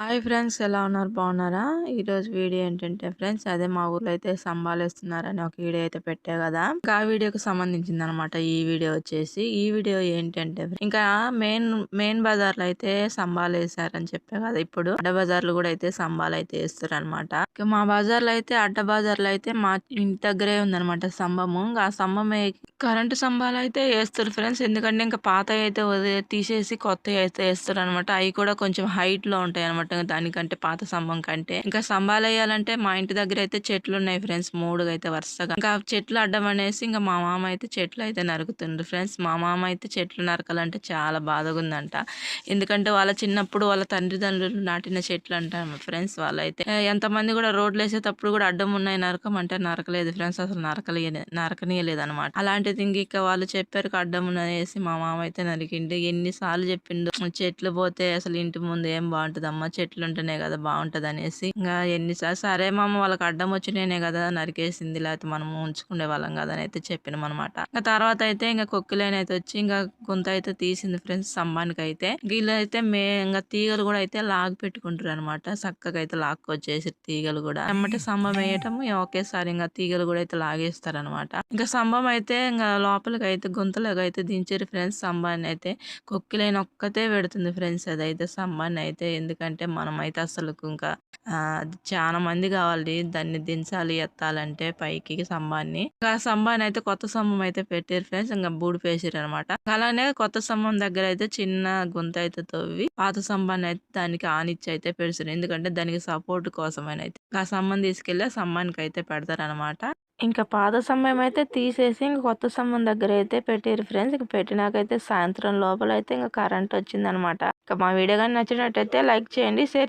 Hi friends ఎలా ఉన్నారు? బాగున్నారా? ఈరోజు వీడియో ఏంటంటే ఫ్రెండ్స్ అదే మా ఊర్లో అయితే సంబాలేస్తున్నారని ఒక వీడియో అయితే పెట్టా కదా. ఇంకా ఆ వీడియోకి సంబంధించింది అనమాట ఈ వీడియో వచ్చేసి. ఈ వీడియో ఏంటంటే ఇంకా మెయిన్ మెయిన్ బజార్లో అయితే సంబాలు వేసారని చెప్పా కదా ఇప్పుడు. అడ్డ బజార్లు కూడా అయితే సంబాలు అయితే వేస్తారు అనమాట మా బజార్లో అయితే అడ్డ బజార్లో అయితే మా ఇంటి దగ్గరే ఉందన్నమాట స్తంభము. ఇంకా ఆ స్తంభం కరెంటు స్తంభాలు అయితే వేస్తారు ఫ్రెండ్స్. ఎందుకంటే ఇంకా పాత అయితే తీసేసి కొత్త అయితే వేస్తారు అనమాట అవి కూడా కొంచెం హైట్లో ఉంటాయి అనమాట దానికంటే పాత స్తంభం కంటే. ఇంకా స్తంభాలు వేయాలంటే మా ఇంటి దగ్గర అయితే చెట్లు ఉన్నాయి ఫ్రెండ్స్ మూడు అయితే వరుసగా. ఇంకా చెట్లు అడ్డం అనేసి ఇంకా మా మామ అయితే చెట్లు అయితే నరుకుతుండ్రు ఫ్రెండ్స్. మా మామ అయితే చెట్లు నరకాలంటే చాలా బాధగా ఉందంట ఎందుకంటే వాళ్ళ చిన్నప్పుడు వాళ్ళ తండ్రిదండ్రులు నాటిన చెట్లు అంట ఫ్రెండ్స్ వాళ్ళైతే. ఎంతమంది కూడా రోడ్లు వేసేటప్పుడు కూడా అడ్డం ఉన్నాయి నరకమంటే నరకలేదు ఫ్రెండ్స్ అసలు నరకలే నరకనీయలేదు అనమాట అలాంటిది ఇంక వాళ్ళు చెప్పారు అడ్డం ఉన్నదేసి మా మామ అయితే నరికిండు. ఎన్నిసార్లు చెప్పిండు చెట్లు పోతే అసలు ఇంటి ముందు ఏం బాగుంటుందమ్మా చెట్లు ఉంటేనే కదా బాగుంటది అనేసి ఇంకా ఎన్నిసార్లు సరే మామ వాళ్ళకి అడ్డం వచ్చినాయనే కదా నరికేసింది లేకపోతే మనం ఉంచుకునే వాళ్ళం కదా అని అయితే చెప్పినాం అనమాట ఇంకా తర్వాత అయితే ఇంకా కొక్కిలేని అయితే వచ్చి ఇంకా గుంత అయితే తీసింది ఫ్రెండ్స్ స్తంభానికి అయితే. వీళ్ళు అయితే మే ఇంకా తీగలు కూడా అయితే లాగి పెట్టుకుంటారు అనమాట చక్కగా అయితే లాక్కొచ్చేసి తీగలు కూడా. ఎమ్మటే స్తంభం వేయటం ఒకేసారి ఇంకా తీగలు కూడా అయితే లాగేస్తారు అనమాట ఇంకా స్తంభం అయితే ఇంకా లోపలికి అయితే గుంతలోకి అయితే దించారు ఫ్రెండ్స్ స్తంభాన్ని అయితే. కొక్కిలైన ఒక్కతే పెడుతుంది ఫ్రెండ్స్ అదైతే స్తంభాన్ని అయితే. ఎందుకంటే మనం అయితే అసలు ఇంకా ఆ, చాలా మంది కావాలి. దాన్ని దించాలి ఎత్తాలంటే పైకి సంబాన్ని ఇంకా ఆ అయితే కొత్త స్తంభం అయితే పెట్టారు ఫ్రెండ్స్. ఇంకా బూడి పేసారు అనమాట అలానే కొత్త స్తంభం దగ్గర అయితే చిన్న గుంత అయితే తవ్వి పాత స్తంభాన్ని అయితే దానికి ఆనిచ్చి అయితే పెడుతుంది ఎందుకంటే దానికి సపోర్ట్ కోసమైన అయితే ఆ స్తంభం తీసుకెళ్ళి ఆ స్తంభానికి అయితే పెడతారు ఇంకా పాత సమయం అయితే తీసేసి ఇంకా కొత్త సమయం దగ్గర అయితే పెట్టారు ఫ్రెండ్స్. ఇంకా పెట్టినాకైతే సాయంత్రం లోపల అయితే ఇంకా కరెంట్ వచ్చిందనమాట ఇంకా మా వీడియో కానీ నచ్చినట్టయితే లైక్ చేయండి షేర్ చేయండి.